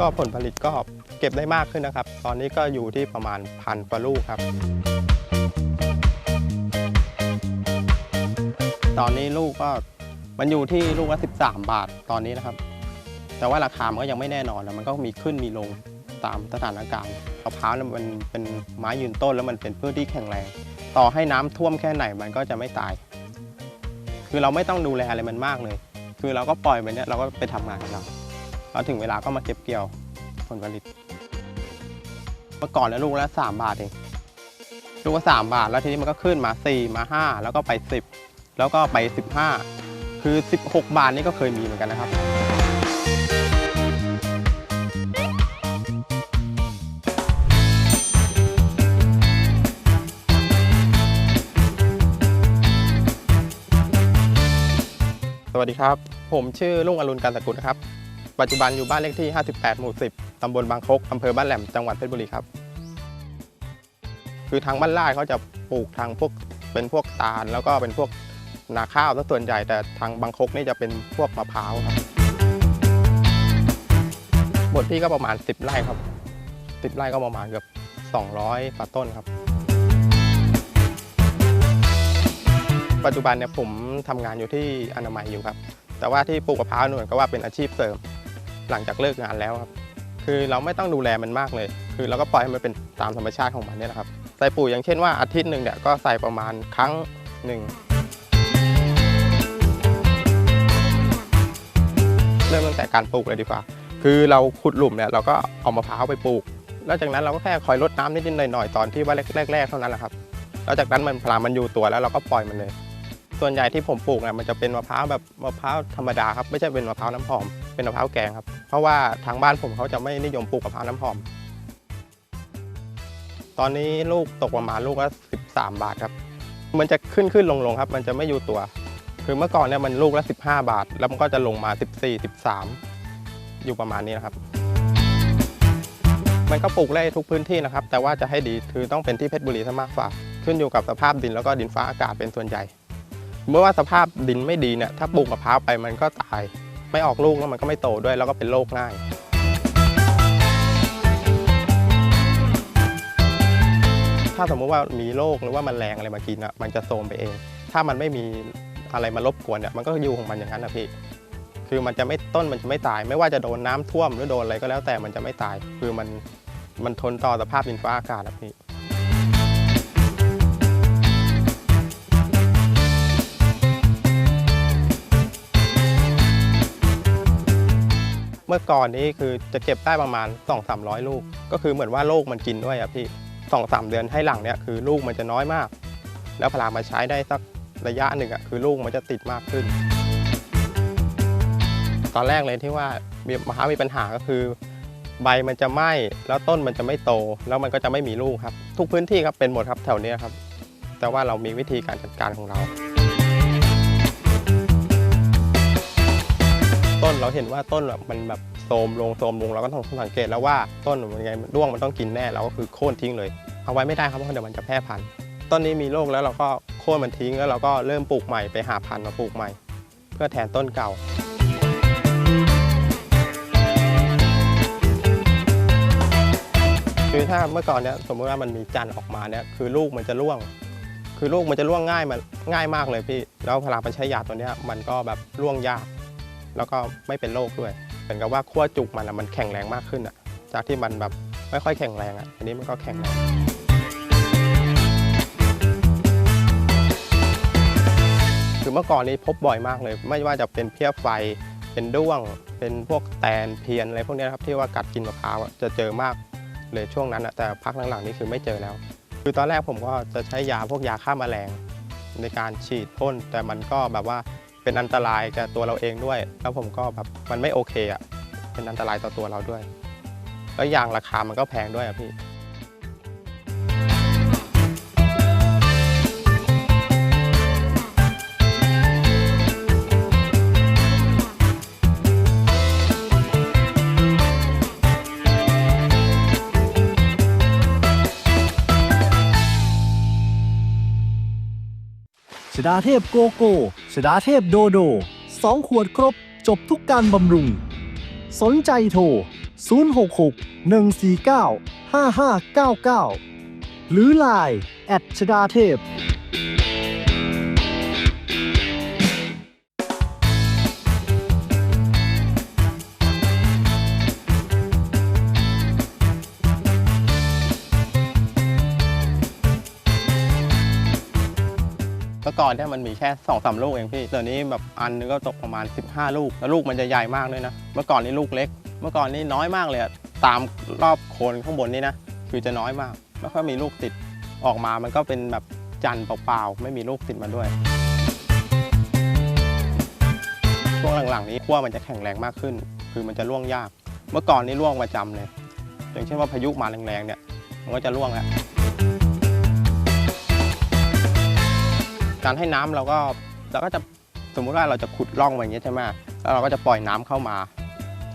ก็ผลผลิตก็เก็บได้มากขึ้นนะครับ ตอนนี้ก็อยู่ที่ประมาณพันกว่าลูกครับ ตอนนี้ลูกก็มันอยู่ที่ลูกละ13 บาทตอนนี้นะครับ แต่ว่าราคามันก็ยังไม่แน่นอนมันก็มีขึ้นมีลงตามสถานการณ์มะพร้าวเนี่ยมันเป็นไม้ยืนต้นแล้วมันเป็นพืชที่แข็งแรง ต่อให้น้ำท่วมแค่ไหนมันก็จะไม่ตาย คือเราไม่ต้องดูแลอะไรมันมากเลย คือเราก็ปล่อยมันเนี่ยเราก็ไปทำงานของเรา แล้วถึงเวลาก็มาเก็บเกี่ยวผลผลิต เมื่อก่อนเนี่ยลูกละสามบาทเอง ลูกละสามบาท แล้วทีนี้มันก็ขึ้นมา 4 มา 5 แล้วก็ไป 10 แล้วก็ไป 15 คือ 16 บาทนี่ก็เคยมีเหมือนกันนะครับ สวัสดีครับ ผมชื่อลุงอรุณการตะกุลนะครับ ปัจจุบันอยู่บ้านเลขที่ 58 หมู่ 10 ตำบลบางคกอำเภอบ้านแหลม จังหวัดเพชรบุรีครับ คือทางบ้านลาดเขาจะปลูกทางพวกเป็นพวกตาล แล้วก็เป็นพวกนาข้าวซะส่วนใหญ่ แต่ทางบางคกนี่จะเป็นพวกมะพร้าวครับ บทที่ก็ประมาณ 10 ไร่ครับ 10 ไร่ก็ประมาณเกือบ200กว่าต้นครับ ปัจจุบันเนี่ยผมทำงานอยู่ที่อนามัยอยู่ครับ แต่ว่าที่ปลูกมะพร้าวนี่นก็ว่าเป็นอาชีพเสริม หลังจากเลิกงานแล้วครับ คือเราไม่ต้องดูแลมันมากเลย คือเราก็ปล่อยให้มันเป็นตามธรรมชาติของมันเนี่ยแหละครับ ใส่ปุ๋ยอย่างเช่นว่าอาทิตย์หนึ่งเนี่ยก็ใส่ประมาณครั้งหนึ่งเริ่มตั้งแต่การปลูกเลยดีกว่า คือเราขุดหลุมเนี่ยเราก็เอามะพร้าวไปปลูก แล้วจากนั้นเราก็แค่คอยรดน้ำนิดๆหน่อยๆตอนที่ว่าแรกๆเท่านั้นแหละครับ แล้วจากนั้นมันพลามันอยู่ตัวแล้วเราก็ปล่อยมันเลย ส่วนใหญ่ที่ผมปลูกเนี่ยมันจะเป็นมะพร้าวแบบมะพร้าวธรรมดาครับ ไม่ใช่เป็นมะพร้าวน้ำหอม เป็นมะพร้าวแกงครับ เพราะว่าทางบ้านผมเขาจะไม่นิยมปลูกมะพร้าวน้ำหอม ตอนนี้ลูกตกประมาณลูกละ13 บาทครับ มันจะขึ้นขึ้นลงลงครับ มันจะไม่อยู่ตัว คือเมื่อก่อนเนี่ยมันลูกละ 15 บาท แล้วมันก็จะลงมา 14 13 อยู่ประมาณนี้นะครับมันก็ปลูกได้ทุกพื้นที่นะครับ แต่ว่าจะให้ดีคือต้องเป็นที่เพชรบุรีซะมากกว่า ขึ้นอยู่กับสภาพดินแล้วก็ดินฟ้าอากาศเป็นส่วนใหญ่ เมื่อว่าสภาพดินไม่ดีเนี่ยถ้าปลูกมะพร้าวไปมันก็ตาย ไม่ออกลูกแล้วมันก็ไม่โตด้วย แล้วก็เป็นโรคง่าย ถ้าสมมุติว่ามีโรคหรือว่ามันแรงอะไรมากินอะมันจะโทมไปเอง ถ้ามันไม่มีอะไรมารบกวนเนี่ยมันก็อยู่ของมันอย่างนั้นนะพี่คือมันจะไม่ต้นมันจะไม่ตาย ไม่ว่าจะโดนน้ำท่วมหรือโดนอะไรก็แล้วแต่มันจะไม่ตาย คือมันมันทนต่อสภาพดินฟ้าอากาศนะพี่ มื่อก่อนนี้คือจะเก็บได้ประมาณ 2 3 0 0 ลูก ก็คือเหมือนว่าโรคมันกินด้วยอะพี่สองสามเดือนให้หลังเนี่ยคือลูกมันจะน้อยมาก แล้วพลามาใช้ได้สักระยะหนึ่งอะคือลูกมันจะติดมากขึ้น ตอนแรกเลยที่ว่ามีมะพร้าวมีปัญหาก็คือ ใบมันจะไหม้แล้วต้นมันจะไม่โต แล้วมันก็จะไม่มีลูกครับ ทุกพื้นที่ครับเป็นหมดครับแถวนี้ครับ แต่ว่าเรามีวิธีการจัดการของเรา ต้นเราเห็นว่าต้นแบบมันแบบโทมลงโทมลงเราก็ต้องสังเกตแล้วว่าต้นมันยังไงด้วงมันต้องกินแน่เราก็คือโค่นทิ้งเลย เอาไว้ไม่ได้ครับเพราะเดี๋ยวมันจะแพร่พันธุ์ต้นนี้มีโรคแล้วเราก็โค่นมันทิ้งแล้วเราก็เริ่มปลูกใหม่ไปหาพันธุ์มาปลูกใหม่ เพื่อแทนต้นเก่าคือถ้าเมื่อก่อนเนี้ยสมมติว่ามันมีจันทร์ออกมาเนี่ยคือลูกมันจะร่วง คือลูกมันจะร่วงง่ายมันง่ายมากเลยพี่ แล้วพอเราไปใช้ยาตัวเนี้ยมันก็แบบร่วงยาก แล้วก็ไม่เป็นโรคด้วย เหมือนกับว่าขั้วจุกมันอะมันแข็งแรงมากขึ้นอะจากที่มันแบบไม่ค่อยแข็งแรงอะอันนี้มันก็แข็งแรงคือเมื่อก่อนนี้พบบ่อยมากเลย ไม่ว่าจะเป็นเพี้ยไฟ เป็นด้วง เป็นพวกแตนเพียนอะไรพวกนี้ครับที่ว่ากัดกินมะพร้าวอะจะเจอมากเลยช่วงนั้นอะแต่พักหลังๆนี่คือไม่เจอแล้ว คือตอนแรกผมก็จะใช้ยาพวกยาฆ่าแมลงในการฉีดพ่นแต่มันก็แบบว่า เป็นอันตรายแก่ตัวเราเองด้วย แล้วผมก็แบบมันไม่โอเคอะเป็นอันตรายต่อตัวเราด้วย แล้วยางราคามันก็แพงด้วยอะพี่ สดาเทพโกโก้สดาเทพโดโด 2 ขวดครบ จบทุกการบำรุง สนใจโทร 066 149 5599 หรือ Line แอดชดาเทพ อก่อนเนี่ยมันมีแค่2อสลูกเองพี่เดี๋ยวนี้แบบอันนึงก็ตกประมาณ 15 ลูก แล้วลูกมันจะใหญ่มากเลยนะ เมื่อก่อนนี่ลูกเล็ก เมื่อก่อนนี่น้อยมากเลยตามรอบโคนข้างบนนี่นะ คือจะน้อยมาก ไม่ค่อยมีลูกติดออกมามันก็เป็นแบบจันทร์เปล่าๆ ไม่มีลูกติดมาด้วยช่วงหลังๆนี้ขั้วมันจะแข็งแรงมากขึ้น คือมันจะร่วงยาก เมื่อก่อนนี่ร่วงประจำเลย อย่างเช่นว่าพายุมาแรงๆเนี่ย มันก็จะร่วงแล้ว การให้น้ำเราก็เราก็จะสมมุติว่าเราจะขุดร่องไว้อย่างเงี้ยใช่ไหมแล้วเราก็จะปล่อยน้ำเข้ามา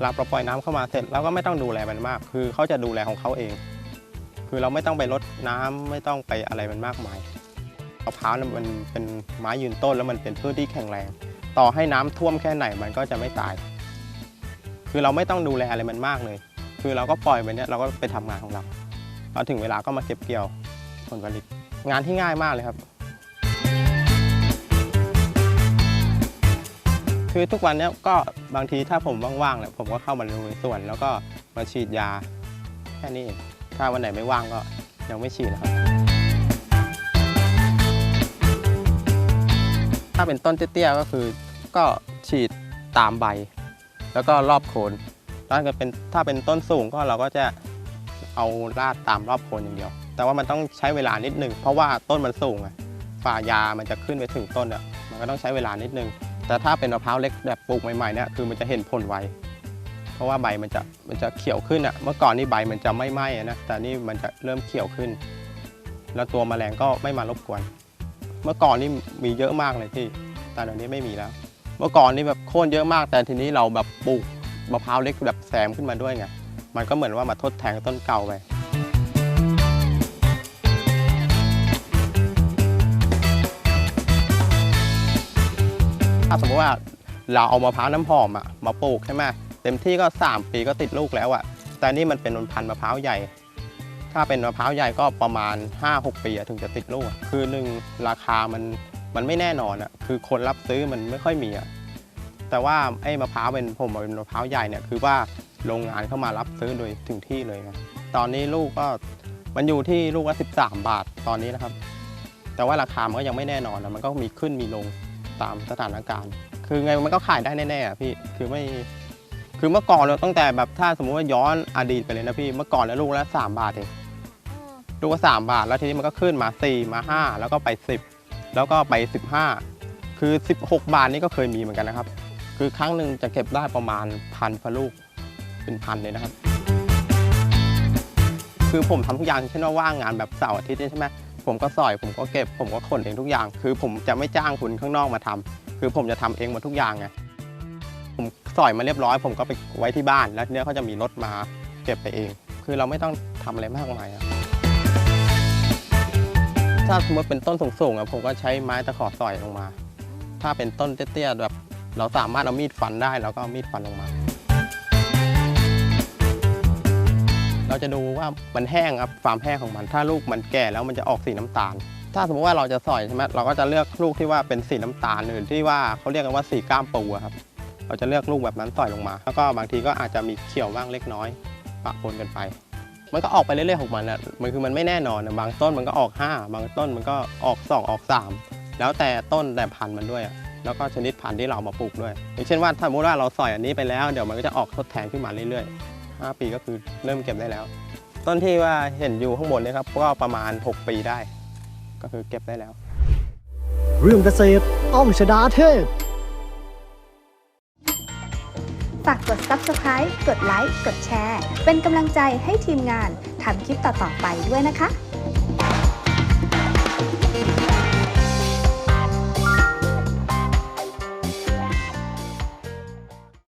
เราปล่อยน้ำเข้ามาเสร็จเราก็ไม่ต้องดูแลมันมาก คือเขาจะดูแลของเขาเอง คือเราไม่ต้องไปรดน้ำไม่ต้องไปอะไรมันมากมายมะพร้าวมันเป็นไม้ยืนต้นแล้วมันเป็นพืชที่แข็งแรง ต่อให้น้ำท่วมแค่ไหนมันก็จะไม่ตาย คือเราไม่ต้องดูแลอะไรมันมากเลย คือเราก็ปล่อยไปเนี่ยเราก็ไปทำงานของเราพอถึงเวลาก็มาเก็บเกี่ยวผลผลิตงานที่ง่ายมากเลยครับ คือทุกวันนี้ก็บางทีถ้าผมว่างๆเนี่ยผมก็เข้ามาดูในสวน แล้วก็มาฉีดยาแค่นี้เองถ้าวันไหนไม่ว่างก็ยังไม่ฉีดนะครับ ถ้าเป็นต้นเตี้ยๆก็คือก็ฉีดตามใบ แล้วก็รอบโคนถ้าเกิดเป็นถ้าเป็นต้นสูงก็เราก็จะเอาลาดตามรอบโคนอย่างเดียว แต่ว่ามันต้องใช้เวลานิดนึงเพราะว่าต้นมันสูงอะฝ่ายามันจะขึ้นไปถึงต้นอะมันก็ต้องใช้เวลานิดนึง แต่ถ้าเป็นมะพร้าวเล็กแบบปลูกใหม่ๆเนี่ยคือมันจะเห็นผลไวเพราะว่าใบมันจะมันจะเขียวขึ้นอะเมื่อก่อนนี่ใบมันจะไม่ไหม้อะนะแต่นี่มันจะเริ่มเขียวขึ้น แล้วตัวแมลงก็ไม่มารบกวน เมื่อก่อนนี่มีเยอะมากเลยพี่แต่เดี๋ยวนี้ไม่มีแล้ว เมื่อก่อนนี่แบบโค่นเยอะมาก แต่ทีนี้เราแบบปลูกมะพร้าวเล็กแบบแซมขึ้นมาด้วยไงมันก็เหมือนว่ามาทดแทนต้นเก่าไป ถ้าสมมติว่าเราเอามะพร้าวน้ำหอมอะมาปลูกใช่ไหมเต็มที่ก็ 3 ปีก็ติดลูกแล้วอะแต่นี่มันเป็นพันธุ์มะพร้าวใหญ่ ถ้าเป็นมะพร้าวใหญ่ก็ประมาณ 5-6 ปีถึงจะติดลูก คือหนึ่งราคามันมันไม่แน่นอนอะคือคนรับซื้อมันไม่ค่อยมีอะแต่ว่าไอ้มะพร้าวเป็นผมบอกเป็นมะพร้าวใหญ่เนี่ยคือว่าโรงงานเข้ามารับซื้อโดยถึงที่เลยไงตอนนี้ลูกก็มันอยู่ที่ลูกละ13 บาทตอนนี้นะครับ แต่ว่าราคามันก็ยังไม่แน่นอนนะมันก็มีขึ้นมีลง ตามสถานการณ์ คือไงมันก็ขายได้แน่ๆอะพี่คือไม่คือเมื่อก่อนเราตั้งแต่แบบถ้าสมมุติว่าย้อนอดีตไปเลยนะพี่เมื่อก่อนแล้วลูกละสามบาทเองลูกละสามบาท แล้วทีนี้มันก็ขึ้นมาสี่มาห้าแล้วก็ไปสิบแล้วก็ไปสิบห้าคือ16บาทนี่ก็เคยมีเหมือนกันนะครับ คือครั้งหนึ่งจะเก็บได้ประมาณพันพลูกเป็นพันเลยนะครับ คือผมทำทุกอย่างเช่นว่าว่างงานแบบเสาร์อาทิตย์เนี่ยใช่ไหม ผมก็สอย ผมก็เก็บ ผมก็ขนเองทุกอย่าง คือผมจะไม่จ้างคุณข้างนอกมาทำคือผมจะทำเองหมดทุกอย่างไงผมสอยมาเรียบร้อย ผมก็ไปไว้ที่บ้านแล้วเนี้ยเขาจะมีรถมาเก็บไปเอง คือเราไม่ต้องทำอะไรมากมายอะถ้าสมมติเป็นต้นสูงๆอะผมก็ใช้ไม้ตะขอสอยลงมา ถ้าเป็นต้นเตี้ยๆแบบเราสามารถเอามีดฟันได้เราก็เอามีดฟันลงมา เราจะดูว่ามันแห้งครับความแห้งของมัน ถ้าลูกมันแก่แล้วมันจะออกสีน้ำตาล ถ้าสมมติว่าเราจะสอยใช่ไหมเราก็จะเลือกลูกที่ว่าเป็นสีน้ำตาลหรือที่ว่าเขาเรียกกันว่าสีก้ามปูครับ เราจะเลือกลูกแบบนั้นสอยลงมา แล้วก็บางทีก็อาจจะมีเขียวบ้างเล็กน้อยปะปนกันไป มันก็ออกไปเรื่อยๆของมันอะมันคือมันไม่แน่นอนอะบางต้นมันก็ออก 5 บางต้นมันก็ออก 2 ออก 3 แล้วแต่ต้นแต่พันธุ์มันด้วยแล้วก็ชนิดพันธุ์ที่เราเอามาปลูกด้วย อย่างเช่นว่าถ้าสมมติว่าเราสอยอันนี้ไปแล้ว เดี๋ยวมันก็จะออกทดแทนขึ้นมาเรื่อยๆ 5 ปีก็คือเริ่มเก็บได้แล้ว ต้นที่ว่าเห็นอยู่ข้างบนเนี่ยครับก็ประมาณ 6 ปีได้ ก็คือเก็บได้แล้ว เรื่องเกษตรต้องชดาเทพฝากกด subscribe กดไลค์กดแชร์ เป็นกำลังใจให้ทีมงานทำคลิปต่อๆไปด้วยนะคะ